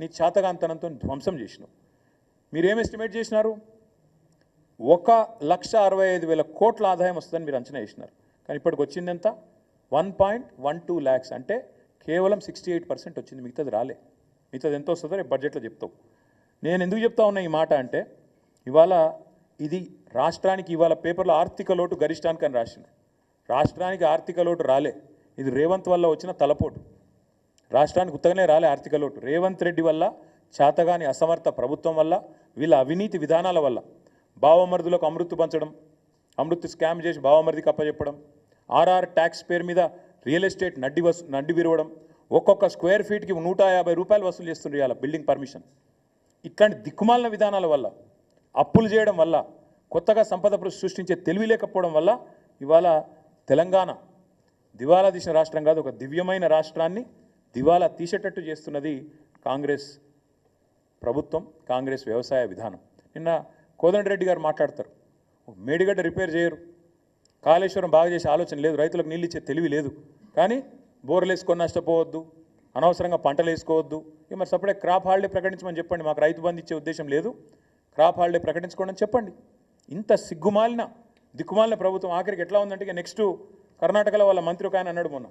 నీ చేతగాంతనంతో ధ్వంసం చేసినావు. మీరేం ఎస్టిమేట్ చేసినారు? ఒక లక్ష అరవై ఐదు వేల కోట్ల ఆదాయం వస్తుందని మీరు అంచనా వేసినారు. కానీ ఇప్పటికి వచ్చింది ఎంత? One point one two lakhs. అంటే కేవలం సిక్స్టీ ఎయిట్ పర్సెంట్ వచ్చింది. మిగతాది రాలే. మిగతాది ఎంత వస్తుందో రేపు బడ్జెట్లో చెప్తావు. నేను ఎందుకు చెప్తా ఉన్నా ఈ మాట అంటే ఇవాళ ఇది రాష్ట్రానికి ఇవాళ పేపర్లో ఆర్థిక లోటు గరిష్టానికి అని రాసింది. రాష్ట్రానికి ఆర్థిక లోటు రాలే. ఇది రేవంత్ వల్ల వచ్చిన తలపోటు. రాష్ట్రానికి ఉత్తగానే రాలే ఆర్థిక లోటు. రేవంత్ రెడ్డి వల్ల చేతగాని అసమర్థ ప్రభుత్వం వల్ల వీళ్ళ అవినీతి విధానాల వల్ల బావమరుదులకు అమృత్ పంచడం అమృత్ స్కామ్ చేసి బావమరిదికి కప్పచెప్పడం ఆర్ఆర్ ట్యాక్స్ పేరు మీద రియల్ ఎస్టేట్ నడ్డి వసు నడ్డి విరవడం ఒక్కొక్క స్క్వేర్ ఫీట్కి నూట యాభై రూపాయలు వసూలు చేస్తుండ్రు ఇవాళ బిల్డింగ్ పర్మిషన్. ఇట్లాంటి దిక్కుమాలిన విధానాల వల్ల అప్పులు చేయడం వల్ల కొత్తగా సంపద సృష్టించే తెలివి లేకపోవడం వల్ల ఇవాళ తెలంగాణ దివాలా తీసిన రాష్ట్రం కాదు ఒక దివ్యమైన రాష్ట్రాన్ని దివాలా తీసేటట్టు చేస్తున్నది కాంగ్రెస్ ప్రభుత్వం కాంగ్రెస్ వ్యవసాయ విధానం. నిన్న కోదండరెడ్డి గారు మాట్లాడతారు. మేడిగడ్డ రిపేర్ చేయరు. కాళేశ్వరం బాగా చేసే ఆలోచన లేదు. రైతులకు నీళ్ళు ఇచ్చే తెలివి లేదు. కానీ బోర్లు వేసుకొని నష్టపోవద్దు. అనవసరంగా పంటలు వేసుకోవద్దు. ఇక మరి సపరేట్ క్రాప్ హాలిడే ప్రకటించమని చెప్పండి. మాకు రైతు బంధు ఇచ్చే ఉద్దేశం లేదు. క్రాప్ హాలిడే ప్రకటించుకోండి అని చెప్పండి. ఇంత సిగ్గుమాలిన దిక్కుమాలిన ప్రభుత్వం ఆఖరికి ఎట్లా ఉందంటే ఇక నెక్స్ట్ కర్ణాటకలో వాళ్ళ మంత్రి ఒక ఆయన అన్నాడు మొన్న.